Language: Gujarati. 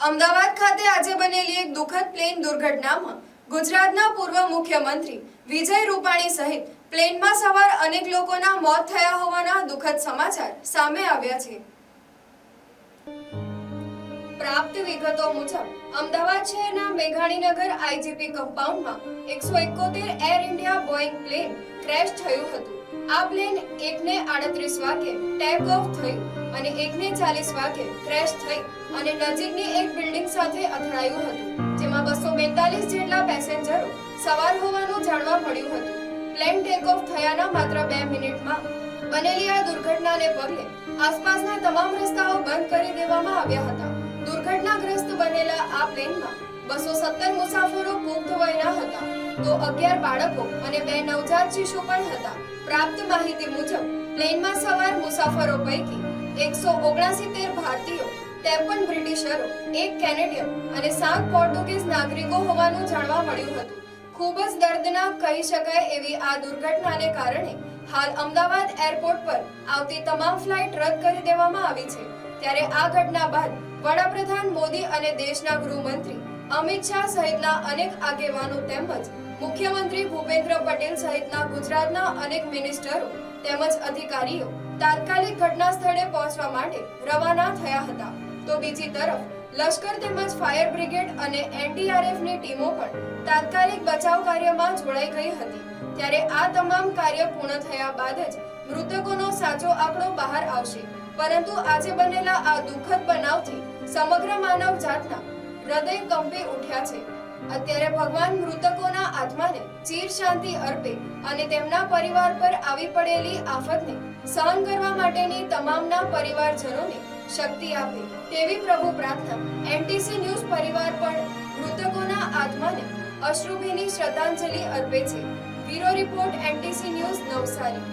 અમદાવાદ ખાતે આજે બનેલી એક દુઃખદ પ્લેન દુર્ઘટનામાં ગુજરાતના પૂર્વ મુખ્યમંત્રી વિજય રૂપાણી સહિત પ્લેનમાં સવાર અનેક લોકોના મોત થયા હોવાના દુઃખદ સમાચાર સામે આવ્યા છે. પ્રાપ્ત વિગતો મુજબ, અમદાવાદ શહેરના મેઘાણીનગર આઈજીપી કમ્પાઉન્ડમાં એકસો એકોતેર Air India Boeing plane crash થયું હતું. આ પ્લેન એકને આડત્રીસ વાગે ટેક ઓફ થયું. અને એકને ચાલીસ વાગે ક્રેશ થઈ અને નજીકની એક બિલ્ડિંગ સાથે અથડાયું હતું, જેમાં બસો બેતાલીસ જેટલા પેસેન્જરો સવાર હોવાનું જાણવા મળ્યું હતું. પ્લેન ટેક ઓફ થયાના માત્ર બે મિનિટમાં બનેલી આ દુર્ઘટનાને પગલે આસપાસના તમામ રસ્તાઓ બંધ કરી દેવામાં આવ્યા હતા. દુર્ઘટનાગ્રસ્ત બનેલા આ પ્લેનમાં બસો સત્તર મુસાફરો તો અગિયાર બાળકો અને બે નવજાત શિશુ પણ હતા. પ્રાપ્ત માહિતી મુજબ, પ્લેનમાં સવાર મુસાફરો પૈકી એકસો ઓગણસિત્તેર ભારતીયો ત્રેપન બ્રિટિશરો, એક કેનેડિયન અને સાત પોર્ટુગીઝ નાગરિકો હોવાનું જાણવા મળ્યું હતું. ખૂબ જ દર્દનાક કહી શકાય એવી આ દુર્ઘટનાને કારણે હાલ અમદાવાદ એરપોર્ટ પર આવતી તમામ ફ્લાઇટ રદ કરી દેવામાં આવી છે. ત્યારે આ ઘટના બાદ વડાપ્રધાન મોદી અને દેશના ગૃહમંત્રી અમિત શાહ સહિતના અનેક આગેવાનો તેમજ મુખ્યમંત્રી ભૂપેન્દ્ર પટેલ સહિતના ગુજરાતના અનેક મિનિસ્ટરો તેમજ અધિકારીઓ તાત્કાલિક ઘટના સ્થળે પહોંચવા માટે રવાના થયા હતા. તો બીજી તરફ, લશ્કર તેમજ ફાયર બ્રિગેડ અને એનડીઆરએફની ટીમો પણ તાત્કાલિક બચાવ કાર્યમાં જોડાઈ ગઈ હતી. ત્યારે આ તમામ કાર્ય પૂર્ણ થયા બાદ જ મૃતકોનો સાચો આંકડો બહાર આવશે. પરંતુ આજે બનેલા આ દુઃખદ બનાવથી સમગ્ર માનવ જાતના હૃદય કંપી ઉઠ્યા છે. અત્યારે ભગવાન મૃતકોના ચીર શાંતિ અર્પે અને તેમના પરિવાર પર આવી પડેલી આફતને સહન કરવા માટેની તમામના પરિવારજનોને શક્તિ આપે તેવી પ્રભુ પ્રાર્થના એનટીસી ન્યૂઝ પરિવાર પણ મૃતકોના આત્માને અશ્રુભીની શ્રદ્ધાંજલિ અર્પે છે. Bureau report NTC news Navsari.